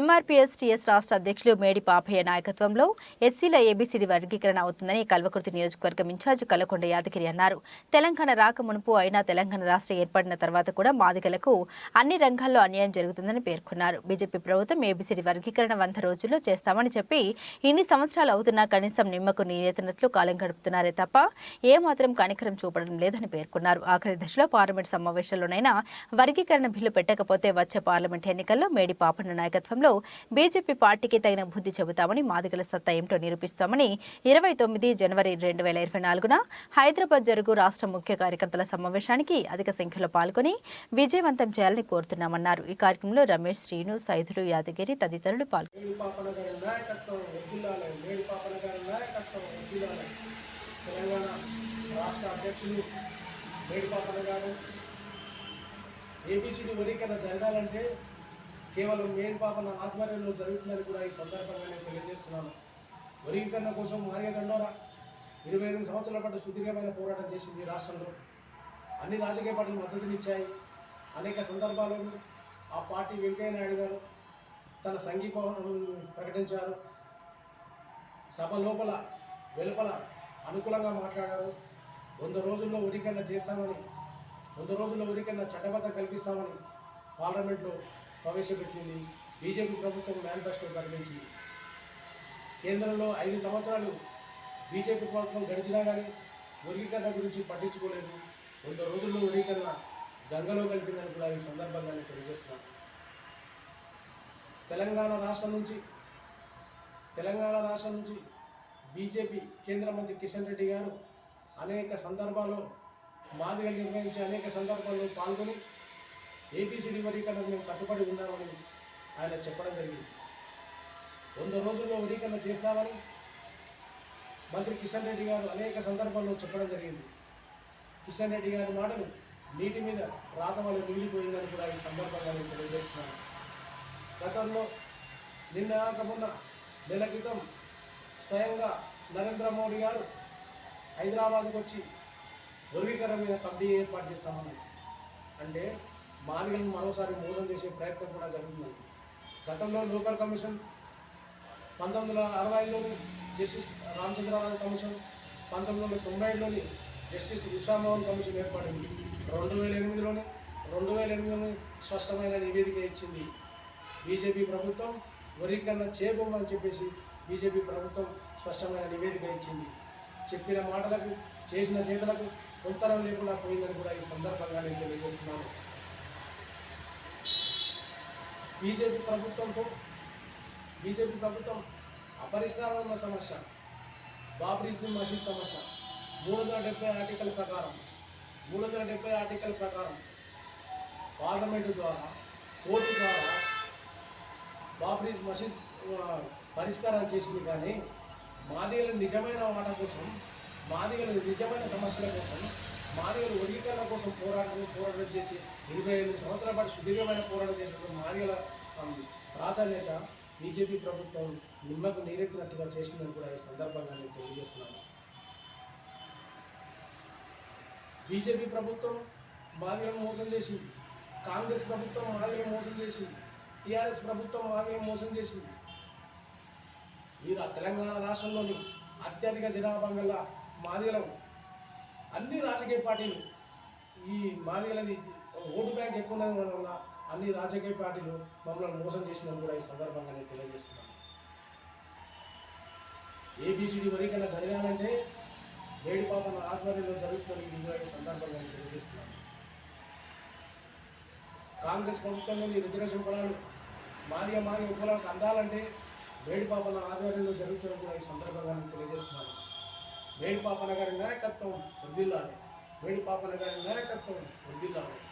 MRPS TS రాష్ట్ర అధ్యక్షులు మేడి పాపయ్య నాయకత్వంలో ఎస్సీల ఏబీసీడీ వర్గీకరణ అవుతుందని కల్వకుర్తి నియోజకవర్గం ఇన్ఛార్జ్ కల్లకొండ యాదగిరి అన్నారు. తెలంగాణ రాక మునుపు అయినా తెలంగాణ రాష్ట్రం ఏర్పడిన తర్వాత కూడా మాదిగలకు అన్ని రంగాల్లో అన్యాయం జరుగుతుందని పేర్కొన్నారు. బీజేపీ ప్రభుత్వం ఏబీసీడీ వర్గీకరణ వంద రోజుల్లో చేస్తామని చెప్పి ఇన్ని సంవత్సరాలు అవుతున్నా కనీసం నిమ్మకు నీరెత్తినట్లు కాలం గడుపుతున్నారే తప్ప ఏ మాత్రం కనికరం చూపడం లేదని పేర్కొన్నారు. ఆఖరి దశలో పార్లమెంట్ సమావేశాల్లోనైనా వర్గీకరణ బిల్లు పెట్టకపోతే వచ్చే పార్లమెంట్ ఎన్నికల్లో మేడి పాపన్న నాయకత్వంలో బీజేపీ పార్టీకి తగిన బుద్ధి చెబుతామని మాదిగల సత్తా ఏమిటో నిరూపిస్తామని ఇరవై తొమ్మిది జనవరి రెండు వేల ఇరవై నాలుగున హైదరాబాద్ జరుగు రాష్ట్ర ముఖ్య కార్యకర్తల సమావేశానికి అధిక సంఖ్యలో పాల్గొని విజయవంతం చేయాలని కోరుతున్నామన్నారు. ఈ కార్యక్రమంలో రమేష్ శ్రీను సైదులు యాదగిరి తదితరులు పాల్గొన్నారు తెలంగాణ రాష్ట్ర అధ్యక్షులు గారు వర్గీకరణ జరగాలంటే కేవలం మేడి పాపన ఆధ్వర్యంలో జరుగుతుందని కూడా ఈ సందర్భంగా నేను తెలియజేస్తున్నాను. వరీకరణ కోసం మార్గ దండోరా ఇరవై ఎనిమిది సంవత్సరాల పాటు సుదీర్ఘమైన పోరాటం చేసింది ఈ రాష్ట్రంలో. అన్ని రాజకీయ పార్టీలు మద్దతునిచ్చాయి. అనేక సందర్భాలను ఆ పార్టీ వెంకయ్య నాయుడు గారు తన సంఘీభావం ప్రకటించారు. సభ లోపల వెలుపల అనుకూలంగా మాట్లాడారు. వంద రోజుల్లో ఉరికన్నా చేస్తామని వంద రోజుల్లో ఉరికన్నా చట్టబద్ధ కల్పిస్తామని పార్లమెంట్లో ప్రవేశపెట్టింది. బీజేపీ ప్రభుత్వం మేనిఫెస్టో ప్రకటించింది. కేంద్రంలో ఐదు సంవత్సరాలు బీజేపీ ప్రభుత్వం గడిచినా కానీ వర్గీకరణ గురించి పట్టించుకోలేదు. వంద రోజుల్లో వర్గీకరణ గంగలో కలిపిందని కూడా ఈ సందర్భంగా నేను తెలియజేస్తున్నాను తెలంగాణ రాష్ట్రం నుంచి తెలంగాణ రాష్ట్రం నుంచి బీజేపీ కేంద్ర మంత్రి కిషన్ రెడ్డి గారు అనేక సందర్భాల్లో మాదిగలు నిర్వహించే అనేక సందర్భాల్లో పాల్గొని ఏపీసీడీ వర్గీకరణకు మేము కట్టుబడి ఉన్నామని ఆయన చెప్పడం జరిగింది. వంద రోజుల్లో వర్గీకరణ చేస్తామని మంత్రి కిషన్ రెడ్డి గారు అనేక సందర్భాల్లో చెప్పడం జరిగింది. కిషన్ రెడ్డి గారి మాటలు నీటి మీద రాత వల్ల మిగిలిపోయిందని కూడా ఈ సందర్భంగా నేను తెలియజేస్తున్నాను. గతంలో నిన్న కాకుండా నెల క్రితం స్వయంగా నరేంద్ర మోడీ గారు హైదరాబాద్కు వచ్చి వర్గీకరణ మీద కమిటీ ఏర్పాటు చేస్తామని అంటే మాదిగలను మరోసారి మోసం చేసే ప్రయత్నం కూడా జరుగుతుంది గతంలో లోకల్ కమిషన్ పంతొమ్మిది వందల అరవై ఐదులోని జస్టిస్ రామచంద్రరావు కమిషన్ పంతొమ్మిది వందల తొంభై ఐదులోని జస్టిస్ ఉషామోహన్ కమిషన్ ఏర్పడింది. రెండు వేల ఎనిమిదిలోని రెండు వేల ఎనిమిదిలోని స్పష్టమైన నివేదిక ఇచ్చింది. బీజేపీ ప్రభుత్వం వరికన్నా చేయబోమని చెప్పేసి బీజేపీ ప్రభుత్వం స్పష్టమైన నివేదిక ఇచ్చింది. చెప్పిన మాటలకు చేసిన చేతలకు ఉత్తరం లేకుండా పోయిందని కూడా ఈ సందర్భంగా నేను తెలియజేస్తున్నాను. బీజేపీ ప్రభుత్వంతో బీజేపీ ప్రభుత్వం అపరిష్కారం ఉన్న సమస్య బాబ్రీ మసీద్ సమస్య. మూడు వందల డెబ్బై ఆర్టికల్ ప్రకారం మూడు వందల డెబ్బై ఆర్టికల్ ప్రకారం పార్లమెంటు ద్వారా కోర్టు ద్వారా బాబ్రీ మసీద్ పరిష్కారం చేసింది కానీ మాదిగల నిజమైన వాటా కోసం మాదిగల నిజమైన సమస్యల కోసం మాదిగలు వర్గీకరణ కోసం పోరాటం పోరాటం చేసి ఇరవై ఐదు సంవత్సరాల పాటు సుదీర్ఘమైన పోరాటం చేసినప్పుడు మాదిగల ప్రాధాన్యత బీజేపీ ప్రభుత్వం నిమ్మకు నీరెత్తినట్టుగా చేసిందని కూడా ఈ సందర్భంగా నేను తెలియజేస్తున్నాను. బీజేపీ ప్రభుత్వం మాదిగలను మోసం చేసింది. కాంగ్రెస్ ప్రభుత్వం మాదిగలను మోసం చేసింది. టీఆర్ఎస్ ప్రభుత్వం మాదిగలను మోసం చేసింది. మీరు ఆ తెలంగాణ రాష్ట్రంలోని అత్యధిక జనాభా గల మాదిగలం అన్ని రాజకీయ పార్టీలు ఈ మాదిగలది ఓటు బ్యాంక్ ఎక్కువ ఉండడం వల్ల అన్ని రాజకీయ పార్టీలు మమ్మల్ని మోసం చేసిందని కూడా ఈ సందర్భంగా నేను తెలియజేస్తున్నాను. ఏబిసిడి వరకైనా జరగాలంటే వేడిపాపన ఆధ్వర్యంలో జరుగుతున్న ఈ సందర్భంగా నేను తెలియజేస్తున్నాను. కాంగ్రెస్ ప్రభుత్వంలోని రిజర్వేషన్ పొలాలు మాదిగ మాదిగ పొలాలకు అందాలంటే వేడిపాపన ఆధ్వర్యంలో జరుగుతున్న కూడా ఈ సందర్భంగా నేను తెలియజేస్తున్నాను. వేడిపాపన గారి నాయకత్వం వృద్ధిల్లాలి వేడిపాపన గారి నాయకత్వం వృద్ధిల్లాలి